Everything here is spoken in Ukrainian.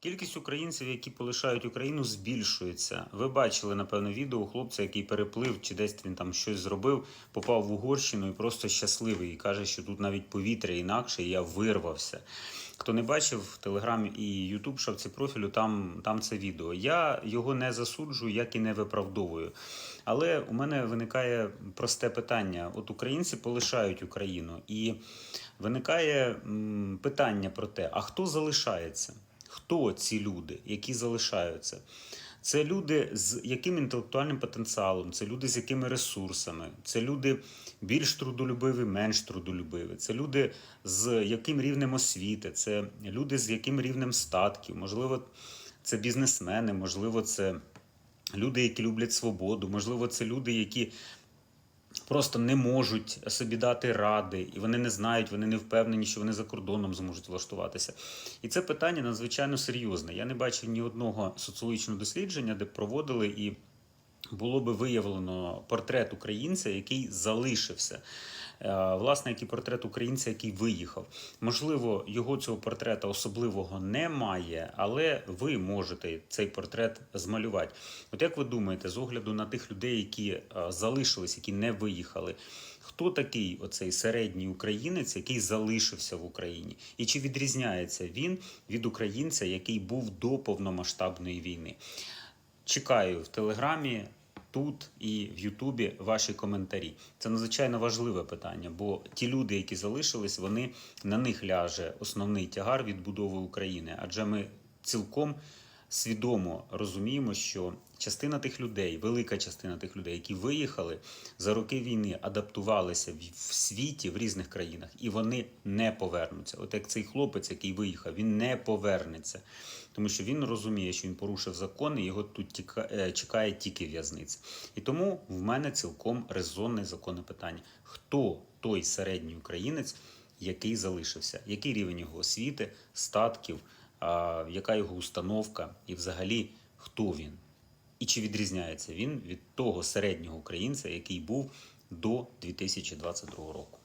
Кількість українців, які полишають Україну, збільшується. Ви бачили, напевно, відео хлопця, який переплив, чи десь він там щось зробив, попав в Угорщину і просто щасливий. І каже, що тут навіть повітря інакше, і я вирвався. Хто не бачив в Телеграмі і Ютуб шапці профілю, там, там це відео. Я його не засуджую, як і не виправдовую. Але у мене виникає просте питання: от українці полишають Україну, і виникає питання про те, а хто залишається? Хто ці люди, які залишаються? Це люди з яким інтелектуальним потенціалом, це люди з якими ресурсами, це люди більш трудолюбиві, менш трудолюбиві, це люди з яким рівнем освіти, це люди з яким рівнем статків, можливо, це бізнесмени, можливо, це люди, які люблять свободу, можливо, це люди, які просто не можуть собі дати ради, і вони не знають, вони не впевнені, що вони за кордоном зможуть влаштуватися. І це питання надзвичайно серйозне. Я не бачив ні одного соціологічного дослідження, де проводили і було би виявлено портрет українця, який залишився. Е, Власне, як і портрет українця, який виїхав. Можливо, його цього портрета особливого немає, але ви можете цей портрет змалювати. От як ви думаєте, з огляду на тих людей, які е, залишились, які не виїхали, хто такий оцей середній українець, який залишився в Україні? І чи відрізняється він від українця, який був до повномасштабної війни? Чекаю в Телеграмі, тут і в Ютубі ваші коментарі. Це надзвичайно важливе питання, бо ті люди, які залишились, вони на них ляже основний тягар відбудови України. Адже ми цілком свідомо розуміємо, що частина тих людей, велика частина тих людей, які виїхали за роки війни, адаптувалися в- світі в різних країнах, і вони не повернуться. От як цей хлопець, який виїхав, він не повернеться, тому що він розуміє, що він порушив закон, і його тут е, чекає тільки в'язниця. І тому в мене цілком резонне законне питання: хто той середній українець, який залишився, який рівень його освіти, статків, а, яка його установка, і взагалі хто він? І чи відрізняється він від того середнього українця, який був до 2022 року?